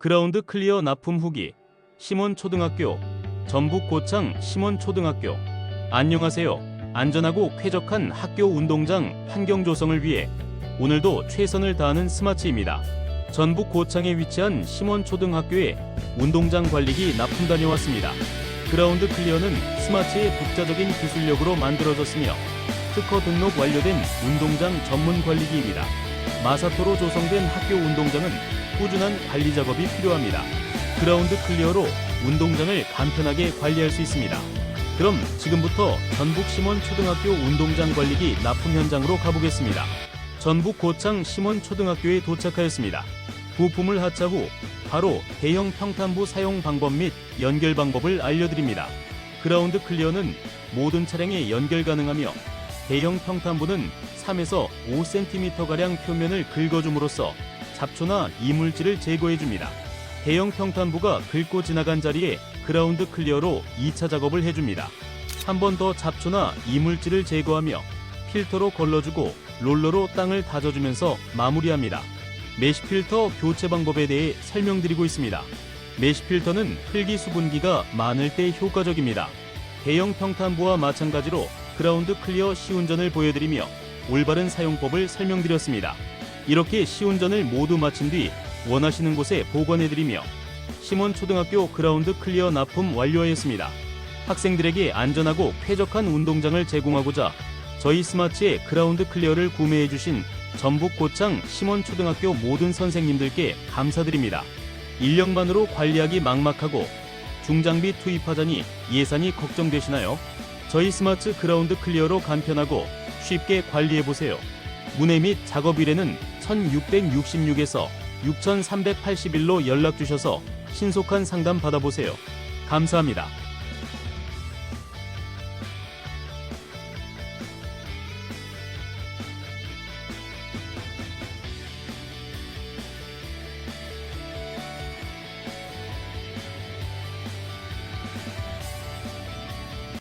그라운드 클리어 납품 후기 심원초등학교 전북 고창 심원초등학교 안녕하세요. 안전하고 쾌적한 학교 운동장 환경 조성을 위해 오늘도 최선을 다하는 스마치입니다. 전북 고창에 위치한 심원초등학교에 운동장 관리기 납품 다녀왔습니다. 그라운드 클리어는 스마치의 독자적인 기술력으로 만들어졌으며 특허 등록 완료된 운동장 전문 관리기입니다. 마사토로 조성된 학교 운동장은 꾸준한 관리 작업이 필요합니다. 그라운드 클리어로 운동장을 간편하게 관리할 수 있습니다. 그럼 지금부터 전북 심원 초등학교 운동장 관리기 납품 현장으로 가보겠습니다. 전북 고창 심원 초등학교에 도착하였습니다. 부품을 하차 후 바로 대형 평탄부 사용 방법 및 연결 방법을 알려드립니다. 그라운드 클리어는 모든 차량에 연결 가능하며 대형 평탄부는 3에서 5cm가량 표면을 긁어줌으로써 잡초나 이물질을 제거해줍니다. 대형 평탄부가 긁고 지나간 자리에 그라운드 클리어로 2차 작업을 해줍니다. 한 번 더 잡초나 이물질을 제거하며 필터로 걸러주고 롤러로 땅을 다져주면서 마무리합니다. 메시 필터 교체 방법에 대해 설명드리고 있습니다. 메시 필터는 필기 수분기가 많을 때 효과적입니다. 대형 평탄부와 마찬가지로 그라운드 클리어 시운전을 보여드리며 올바른 사용법을 설명드렸습니다. 이렇게 시운전을 모두 마친 뒤 원하시는 곳에 보관해드리며 심원초등학교 그라운드 클리어 납품 완료하였습니다. 학생들에게 안전하고 쾌적한 운동장을 제공하고자 저희 스마츠의 그라운드 클리어를 구매해주신 전북 고창 심원초등학교 모든 선생님들께 감사드립니다. 1년반으로 관리하기 막막하고 중장비 투입하자니 예산이 걱정되시나요? 저희 스마트 그라운드 클리어로 간편하고 쉽게 관리해보세요. 문의 및 작업 일에는 1666에서 6381로 연락 주셔서 신속한 상담 받아보세요. 감사합니다.